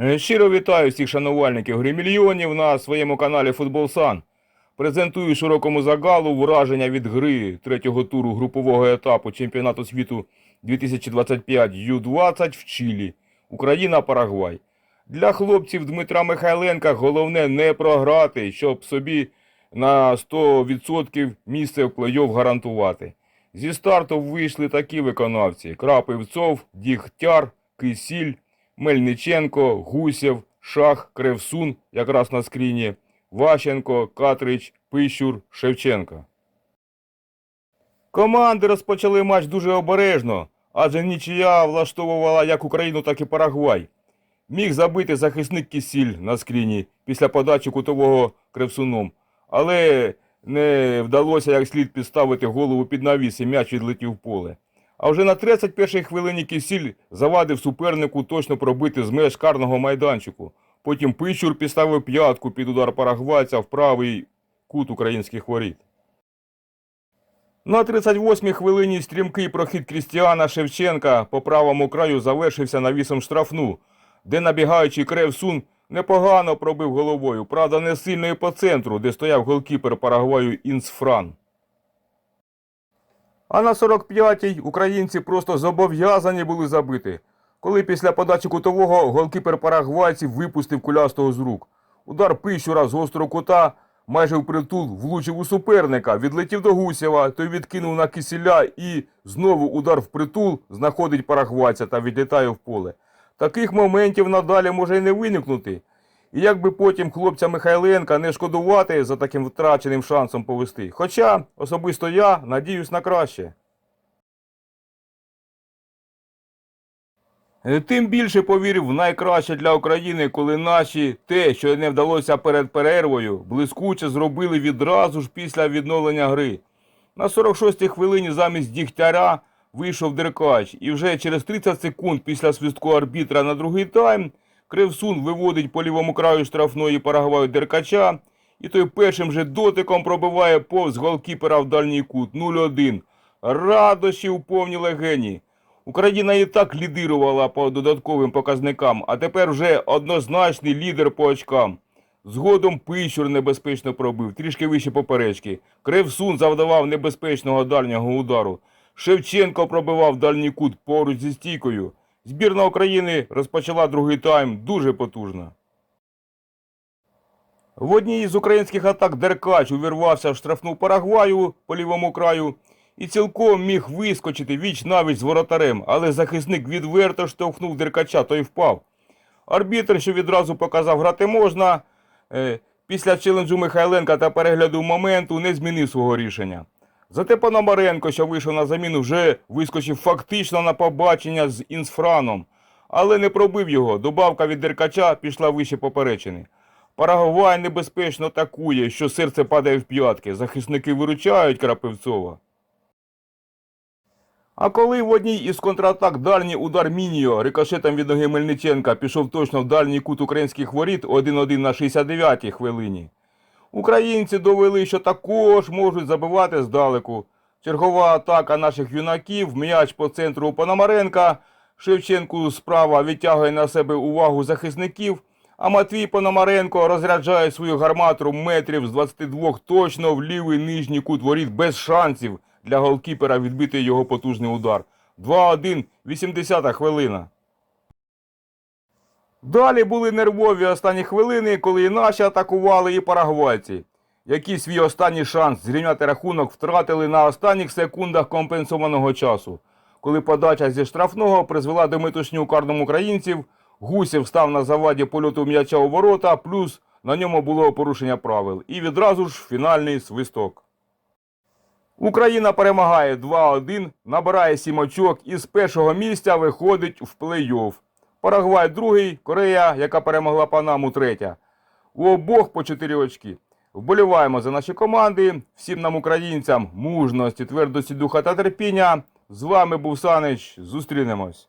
Е, Щиро вітаю всіх шанувальників гри мільйонів на своєму каналі Футбол Сан. Презентую широкому загалу враження від гри третього туру групового етапу чемпіонату світу 2025 Ю-20 в Чилі. Україна Парагвай. Для хлопців Дмитра Михайленка головне не програти, щоб собі на 100% місце в плей-офф гарантувати. Зі старту вийшли такі виконавці: Крапивцов, Дігтяр, Кисіль, Мельниченко, Гусєв, Шах, Кривсун, якраз на скріні, Ващенко, Катрич, Пищур, Шевченка. Команди розпочали матч дуже обережно, адже нічия влаштовувала як Україну, так і Парагвай. Міг забити захисник Кисіль на скріні після подачі кутового Кривсуном, але не вдалося як слід підставити голову під навіс і м'яч відлетів в поле. А вже на 31-й хвилині Кисіль завадив супернику точно пробити з меж карного майданчику. Потім Пичур підставив п'ятку під удар парагвайця в правий кут українських воріт. На 38-й хвилині стрімкий прохід Крістіана Шевченка по правому краю завершився навісом штрафну, де набігаючий Кревсун непогано пробив головою, правда не сильно і по центру, де стояв голкіпер Парагваю Інсфран. А на 45-й українці просто зобов'язані були забити, коли після подачі кутового голкіпер парагвайців випустив кулястого з рук. Удар пищура з гострого кута майже впритул влучив у суперника, відлетів до Гусєва, той відкинув на кисіля і знову удар впритул знаходить парагвайця та відлітає в поле. Таких моментів надалі може й не виникнути. І як би потім хлопця Михайленка не шкодувати за таким втраченим шансом повести. Хоча особисто я надіюсь на краще. Е, Тим більше повірив в найкраще для України, коли наші те, що не вдалося перед перервою, блискуче зробили відразу ж після відновлення гри. На 46-й хвилині замість Дігтяря вийшов Деркач, і вже через 30 секунд після свистку арбітра на другий тайм Кривсун виводить по лівому краю штрафної Парагваю Деркача, і той першим же дотиком пробиває повз голкіпера в дальній кут 0-1. Радощі у повній легені. Україна і так лідирувала по додатковим показникам, а тепер вже однозначний лідер по очкам. Згодом Пищур небезпечно пробив, трішки вище поперечки. Кривсун завдавав небезпечного дальнього удару. Шевченко пробивав дальній кут поруч зі стійкою. Збірна України розпочала другий тайм дуже потужно. В одній із українських атак Деркач увірвався в штрафну Парагваю по лівому краю і цілком міг вискочити віч навіть з воротарем, але захисник відверто штовхнув Деркача, той впав. Арбітр, що відразу показав грати можна, е, після челенджу Михайленка та перегляду моменту не змінив свого рішення. Зате Пономаренко, що вийшов на заміну, вже вискочив фактично на побачення з Інсфраном, але не пробив його. Добавка від Деркача пішла вище поперечини. Парагвай небезпечно атакує, що серце падає в п'ятки. Захисники виручають Крапивцова. А коли в одній із контратак дальній удар Мініо рикошетом від ноги Мельниченка пішов точно в дальній кут українських воріт 1-1 на 69-й хвилині. Українці довели, що також можуть забивати здалеку. Чергова атака наших юнаків, м'яч по центру Пономаренка. Шевченку справа відтягує на себе увагу захисників, а Матвій Пономаренко розряджає свою гарматру метрів з 22 точно в лівий нижній кут воріт без шансів для голкіпера відбити його потужний удар. 2-1, 80-та хвилина. Далі були нервові останні хвилини, коли і наші атакували, і парагвайці, які свій останній шанс зрівняти рахунок втратили на останніх секундах компенсованого часу. Коли подача зі штрафного призвела до метушні у карному українців, Гусєв став на заваді польоту м'яча у ворота, плюс на ньому було порушення правил. І відразу ж фінальний свисток. Україна перемагає 2-1, набирає 7 очок і з першого місця виходить в плей-офф. Парагвай другий, Корея, яка перемогла Панаму, третя. У обох по 4 очки. Вболіваємо за наші команди. Всім нам, українцям, мужності, твердості духа та терпіння. З вами був Санич. Зустрінемось.